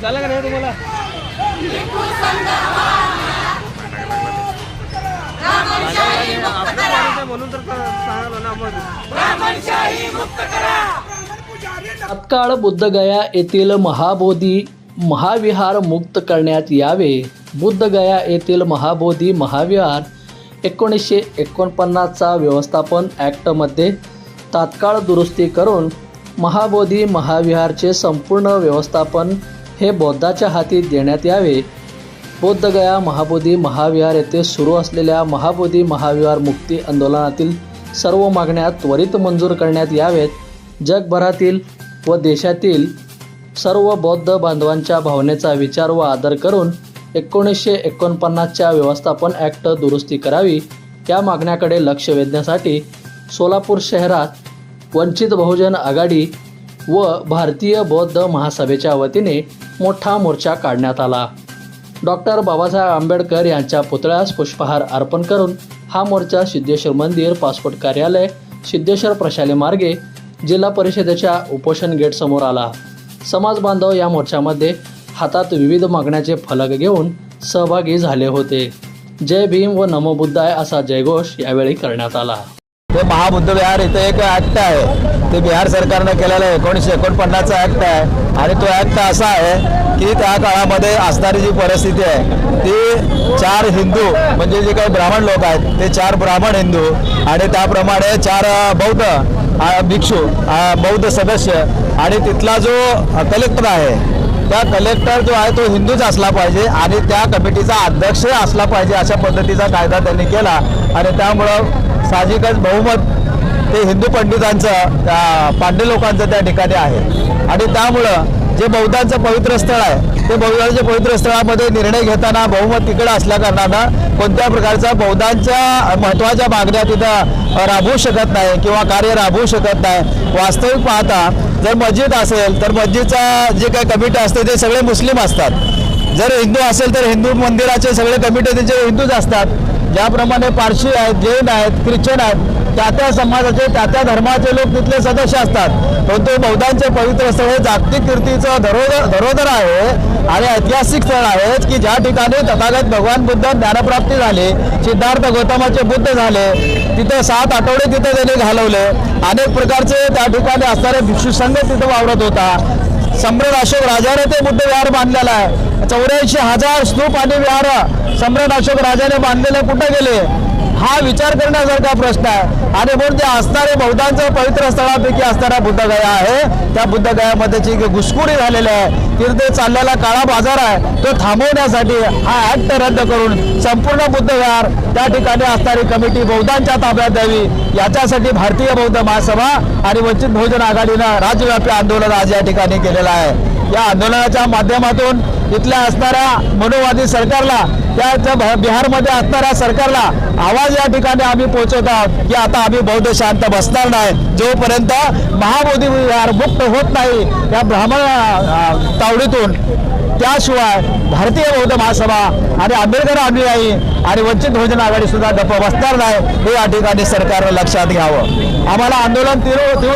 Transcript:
झालं का नाही तुम्हाला? म्हणून तर ना बुद्धगया येथील महाबोधी महाविहार मुक्त करण्यात यावे. बुद्धगया येथील महाबोधी महाविहार एकोणीसशे एकोणपन्नासचा व्यवस्थापन ॲक्टमध्ये तात्काळ दुरुस्ती करून महाबोधी महाविहारचे संपूर्ण व्यवस्थापन हे बौद्धाच्या हाती देण्यात यावे. बौद्धगया महाबोधी महाविहार येथे सुरू असलेल्या महाबोधी महाविहार मुक्ती आंदोलनातील सर्व मागण्या त्वरित मंजूर करण्यात यावेत. जगभरातील व देशातील सर्व बौद्ध बांधवांच्या भावनेचा विचार व आदर करून एकोणीसशे एकोणपन्नासच्या व्यवस्थापन ॲक्ट दुरुस्ती करावी. या मागण्याकडे लक्ष वेधण्यासाठी सोलापूर शहरात वंचित बहुजन आघाडी व भारतीय बौद्ध महासभेच्या वतीने मोठा मोर्चा काढण्यात आला. डॉक्टर बाबासाहेब आंबेडकर यांच्या पुतळ्यास पुष्पहार अर्पण करून हा मोर्चा सिद्धेश्वर मंदिर पासपोर्ट कार्यालय सिद्धेश्वर प्रशाले मार्गे जिल्हा परिषदेच्या उपोषण गेट समोर आला. समाज बांधव या मोर्चामध्ये हातात विविध मागण्याचे फलक घेऊन सहभागी झाले होते. जय भीम व नमो बुद्धाय असा जयघोष यावेळी करण्यात आला. ते महाबुद्ध विहार इथं एक ऍक्ट आहे. ते बिहार सरकारनं केलेलं आहे. एकोणीसशे एकोणपन्नासचा ऍक्ट आहे. आणि तो ऍक्ट असा आहे की त्या काळामध्ये असणारी जी परिस्थिती आहे ती चार हिंदू म्हणजे जे काही ब्राह्मण लोक आहेत ते चार ब्राह्मण हिंदू आणि त्याप्रमाणे चार बौद्ध भिक्षू बौद्ध सदस्य आणि तिथला जो कलेक्टर आहे त्या कलेक्टर जो आहे तो हिंदूच असला पाहिजे आणि त्या कमिटीचा अध्यक्ष असला पाहिजे अशा पद्धतीचा कायदा त्यांनी केला. आणि त्यामुळं साहजिकच बहुमत ते हिंदू पंडितांचं त्या पांडे लोकांचं त्या ठिकाणी आहे. आणि त्यामुळं जे बौद्धांचं पवित्र स्थळ आहे ते बौद्धांच्या पवित्र स्थळामध्ये निर्णय घेताना बहुमत तिकडे असल्याकारणानं कोणत्या प्रकारचा बौद्धांच्या महत्त्वाच्या मागण्या तिथं राबवू शकत नाही किंवा कार्य राबवू शकत नाही. वास्तविक पाहता जर मस्जिद असेल तर मस्जिदचा जे काही कमिटी असते ते सगळे मुस्लिम असतात. जर हिंदू असेल तर हिंदू मंदिराचे सगळे कमिटी त्यांचे हिंदूच असतात. ज्याप्रमाणे पारशी आहेत जैन आहेत ख्रिश्चन आहेत त्या त्या समाजाचे त्या त्या धर्माचे लोक तिथले सदस्य असतात. परंतु बौद्धांचे पवित्र स्थळ हे जागतिक कीर्तीचं धरोधर धरोधर आहे आणि ऐतिहासिक स्थळ आहे की ज्या ठिकाणी तथागत भगवान बुद्ध ज्ञानप्राप्ती झाली सिद्धार्थ गौतमाचे बुद्ध झाले तिथे सात आठवडे तिथे त्यांनी घालवले. अनेक प्रकारचे त्या ठिकाणी असणारे भिक्षू संघ तिथं वावरत होता. सम्राट अशोक राजाने ते बुद्ध विहार बांधलेला आहे. चौऱ्याऐंशी हजार स्तूप आणि विहार सम्राट अशोक राजाने बांधलेले कुठे गेले? हा विचार करण्यासारखा प्रश्न आहे. आणि म्हणून ते असणारे बौद्धांचं पवित्र स्थळापैकी असणारा बुद्धगया आहे. त्या बुद्धगयामध्ये जी घुसखोरी झालेली आहे तिथे चाललेला काळा बाजार आहे तो थांबवण्यासाठी हा ऍक्ट रद्द करून संपूर्ण बुद्धगार त्या ठिकाणी असणारी कमिटी बौद्धांच्या ताब्यात द्यावी. याच्यासाठी भारतीय बौद्ध महासभा आणि वंचित बहुजन आघाडीनं राज्यव्यापी आंदोलन आज या ठिकाणी केलेलं आहे. या आंदोलनाच्या माध्यमातून इथल्या असणाऱ्या मनोवादी सरकारला त्या बिहारमध्ये असणाऱ्या सरकारला आवाज या ठिकाणी आम्ही पोहोचवत आहोत की आता आम्ही बौद्ध शांत बसणार नाही. जोपर्यंत महाबोधी विहार मुक्त होत नाही या ब्राह्मण तावडीतून. त्याशिवाय भारतीय बौद्ध महासभा आणि आंबेडकर अनुयायी आणि वंचित बहुजन आघाडी सुद्धा गप्प बसणार नाही. हे या ठिकाणी सरकारनं लक्षात घ्यावं. आम्हाला आंदोलन तीव्र तीव्र